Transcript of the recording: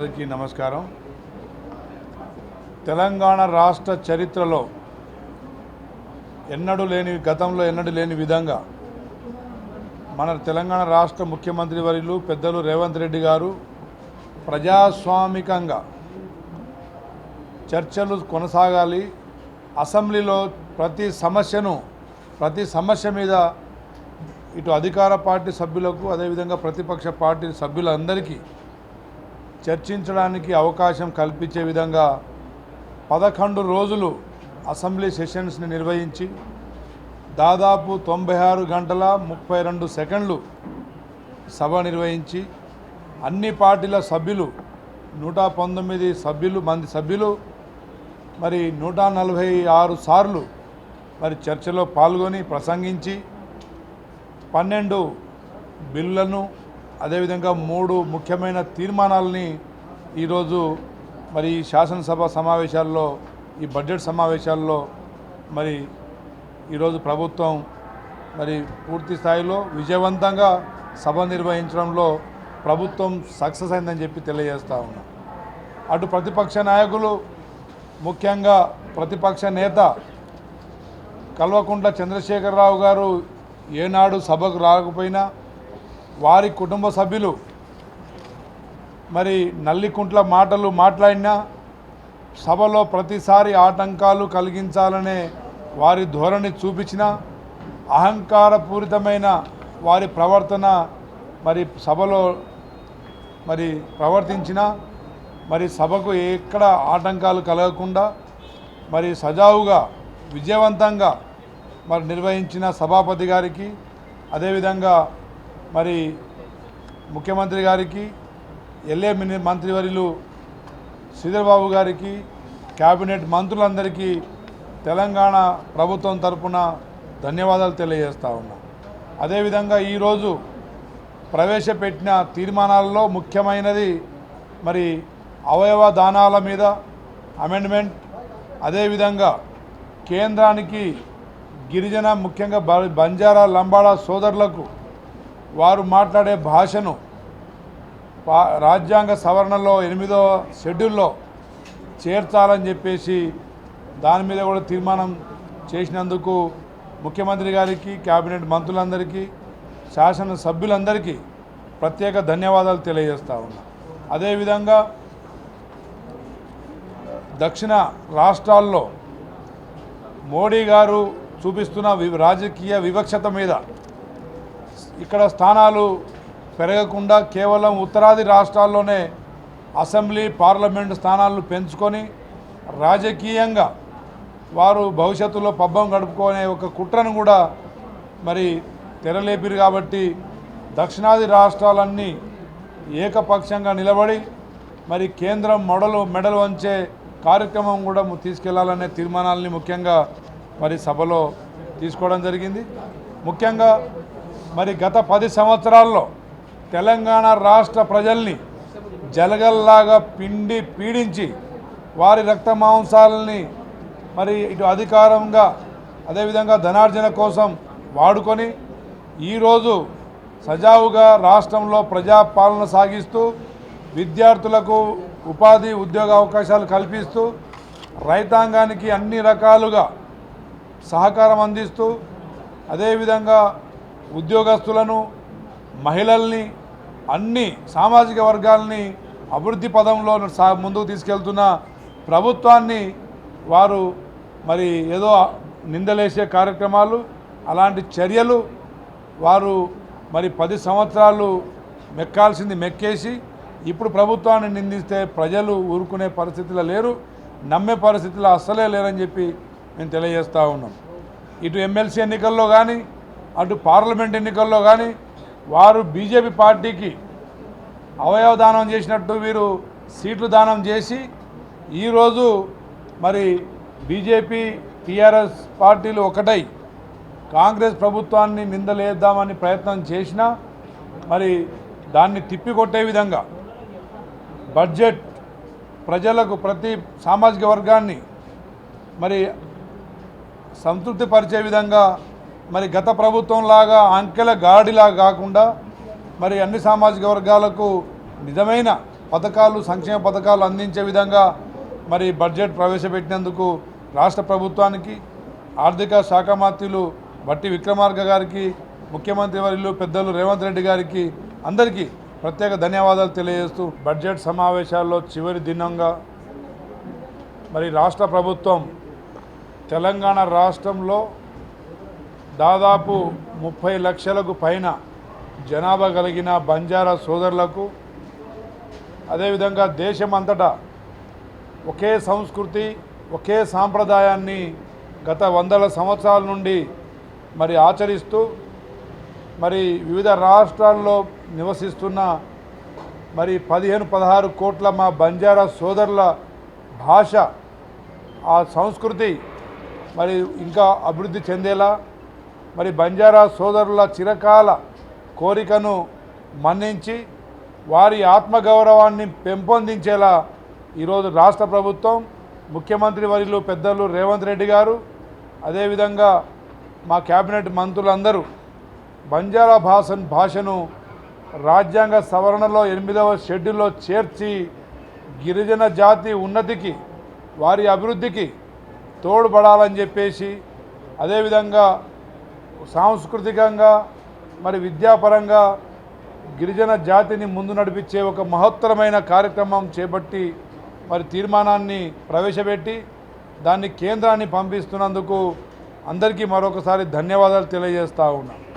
అందరికీ నమస్కారం. తెలంగాణ రాష్ట్ర చరిత్రలో ఎన్నడూ లేని గతంలో ఎన్నడూ లేని విధంగా మన తెలంగాణ రాష్ట్ర ముఖ్యమంత్రి వర్యులు పెద్దలు రేవంత్ రెడ్డి గారు ప్రజాస్వామికంగా చర్చలు కొనసాగాలి. అసెంబ్లీలో ప్రతి సమస్యను ప్రతి సమస్య మీద ఇటు అధికార పార్టీ సభ్యులకు అదేవిధంగా ప్రతిపక్ష పార్టీ సభ్యులందరికీ చర్చించడానికి అవకాశం కల్పించే విధంగా పదకొండు రోజులు అసెంబ్లీ సెషన్స్ని నిర్వహించి దాదాపు తొంభై ఆరు గంటల ముప్పై రెండు సెకండ్లు సభ నిర్వహించి అన్ని పార్టీల సభ్యులు నూట పంతొమ్మిది సభ్యులు మంది సభ్యులు మరి నూట నలభై ఆరు సార్లు మరి చర్చలో పాల్గొని ప్రసంగించి పన్నెండు బిల్లులను అదేవిధంగా మూడు ముఖ్యమైన తీర్మానాలని ఈరోజు మరి ఈ శాసనసభ సమావేశాల్లో ఈ బడ్జెట్ సమావేశాల్లో మరి ఈరోజు ప్రభుత్వం మరి పూర్తి స్థాయిలో విజయవంతంగా సభ నిర్వహించడంలో ప్రభుత్వం సక్సెస్ అయిందని చెప్పి తెలియజేస్తూ ఉన్నాం. అటు ప్రతిపక్ష నాయకులు ముఖ్యంగా ప్రతిపక్ష నేత కల్వకుంట్ల చంద్రశేఖరరావు గారు ఏనాడు సభకు రాకపోయినా వారి కుటుంబ సభ్యులు మరి నల్లికుంట్ల మాటలు మాట్లాడినా సభలో ప్రతిసారి ఆటంకాలు కలిగించాలనే వారి ధోరణి చూపించిన అహంకారపూరితమైన వారి ప్రవర్తన మరి సభలో మరి ప్రవర్తించిన మరి సభకు ఎక్కడ ఆటంకాలు కలగకుండా మరి సజావుగా విజయవంతంగా మరి నిర్వహించిన సభాపతి గారికి అదేవిధంగా మరి ముఖ్యమంత్రి గారికి ఎల్ఏ మిని మంత్రివర్యులు శ్రీధర్బాబు గారికి కేబినెట్ మంత్రులందరికీ తెలంగాణ ప్రభుత్వం తరపున ధన్యవాదాలు తెలియజేస్తా ఉన్నా. అదేవిధంగా ఈరోజు ప్రవేశపెట్టిన తీర్మానాలలో ముఖ్యమైనది మరి అవయవ దానాల మీద అమెండ్మెంట్ అదేవిధంగా కేంద్రానికి గిరిజన ముఖ్యంగా బంజారా లంబాడా సోదరులకు వారు మాట్లాడే భాషను రాజ్యాంగ సవరణలో ఎనిమిదో షెడ్యూల్లో చేర్చాలని చెప్పేసి దాని మీద కూడా తీర్మానం చేసినందుకు ముఖ్యమంత్రి గారికి కేబినెట్ మంత్రులందరికీ శాసన సభ్యులందరికీ ప్రత్యేక ధన్యవాదాలు తెలియజేస్తా ఉన్నా. అదేవిధంగా దక్షిణ రాష్ట్రాల్లో మోడీ గారు చూపిస్తున్న వి రాజకీయ వివక్షత మీద ఇక్కడ స్థానాలు పెరగకుండా కేవలం ఉత్తరాది రాష్ట్రాల్లోనే అసెంబ్లీ పార్లమెంటు స్థానాలను పెంచుకొని రాజకీయంగా వారు భవిష్యత్తులో పబ్బం గడుపుకునే ఒక కుట్రను కూడా మరి తెరలేపిరు కాబట్టి దక్షిణాది రాష్ట్రాలన్నీ ఏకపక్షంగా నిలబడి మరి కేంద్రం మొడలు మెడలు వంచే కార్యక్రమం కూడా తీసుకెళ్ళాలనే తీర్మానాలని ముఖ్యంగా మరి సభలో తీసుకోవడం జరిగింది. ముఖ్యంగా మరి గత పది సంవత్సరాల్లో తెలంగాణ రాష్ట్ర ప్రజల్ని జలగల్లాగా పిండి పీడించి వారి రక్త మాంసాలని మరి ఇటు అధికారంగా అదేవిధంగా ధనార్జన కోసం వాడుకొని ఈరోజు సజావుగా రాష్ట్రంలో ప్రజాపాలన సాగిస్తూ విద్యార్థులకు ఉపాధి ఉద్యోగ అవకాశాలు కల్పిస్తూ రైతాంగానికి అన్ని రకాలుగా సహకారం అందిస్తూ అదేవిధంగా ఉద్యోగస్తులను మహిళల్ని అన్ని సామాజిక వర్గాల్ని అభివృద్ధి పదంలో సా ముందుకు తీసుకెళ్తున్న ప్రభుత్వాన్ని వారు మరి ఏదో నిందలేసే కార్యక్రమాలు అలాంటి చర్యలు వారు మరి పది సంవత్సరాలు మెక్కాల్సింది మెక్కేసి ఇప్పుడు ప్రభుత్వాన్ని నిందిస్తే ప్రజలు ఊరుకునే పరిస్థితిలో లేరు నమ్మే పరిస్థితిలో అస్సలే లేరని చెప్పి మేము తెలియజేస్తూ ఉన్నాం. ఇటు ఎమ్మెల్సీ ఎన్నికల్లో కానీ అటు పార్లమెంట్ ఎన్నికల్లో కానీ వారు బీజేపీ పార్టీకి అవయవ దానం చేసినట్టు వీరు సీట్లు దానం చేసి ఈరోజు మరి బీజేపీ టీఆర్ఎస్ పార్టీలు ఒకటై కాంగ్రెస్ ప్రభుత్వాన్ని నిందలేద్దామని ప్రయత్నం చేసినా మరి దాన్ని తిప్పికొట్టే విధంగా బడ్జెట్ ప్రజలకు ప్రతి సామాజిక వర్గాన్ని మరి సంతృప్తిపరిచే విధంగా మరి గత ప్రభుత్వం లాగా అంకెల గాడిలా కాకుండా మరి అన్ని సామాజిక వర్గాలకు నిజమైన పథకాలు సంక్షేమ పథకాలు అందించే విధంగా మరి బడ్జెట్ ప్రవేశపెట్టినందుకు రాష్ట్ర ప్రభుత్వానికి ఆర్థిక శాఖ మంత్రులు బట్టి విక్రమార్క గారికి ముఖ్యమంత్రి వర్యులు పెద్దలు రేవంత్ రెడ్డి గారికి అందరికీ ప్రత్యేక ధన్యవాదాలు తెలియజేస్తూ బడ్జెట్ సమావేశాల్లో చివరి దినంగా మరి రాష్ట్ర ప్రభుత్వం తెలంగాణ రాష్ట్రంలో దాదాపు ముప్పై లక్షలకు పైన జనాభా కలిగిన బంజారా సోదరులకు అదేవిధంగా దేశమంతటా ఒకే సంస్కృతి ఒకే సాంప్రదాయాన్ని గత వందల సంవత్సరాల నుండి మరి ఆచరిస్తూ మరి వివిధ రాష్ట్రాల్లో నివసిస్తున్న మరి పదిహేను పదహారు కోట్ల మా బంజారా సోదరుల భాష ఆ సంస్కృతి మరి ఇంకా అభివృద్ధి చెందేలా మరి బంజారా సోదరుల చిరకాల కోరికను మన్నించి వారి ఆత్మగౌరవాన్ని పెంపొందించేలా ఈరోజు రాష్ట్ర ప్రభుత్వం ముఖ్యమంత్రి వర్యులు పెద్దలు రేవంత్ రెడ్డి గారు అదేవిధంగా మా కేబినెట్ మంత్రులందరూ బంజారా భాష భాషను రాజ్యాంగ సవరణలో ఎనిమిదవ షెడ్యూల్లో చేర్చి గిరిజన జాతి ఉన్నతికి వారి అభివృద్ధికి తోడ్పడాలని చెప్పేసి అదేవిధంగా సాంస్కృతికంగా మరి విద్యాపరంగా గిరిజన జాతిని ముందు నడిపించే ఒక మహత్తరమైన కార్యక్రమం చేపట్టి మరి తీర్మానాన్ని ప్రవేశపెట్టి దాన్ని కేంద్రాన్ని పంపిస్తున్నందుకు అందరికీ మరొకసారి ధన్యవాదాలు తెలియజేస్తా ఉన్నాను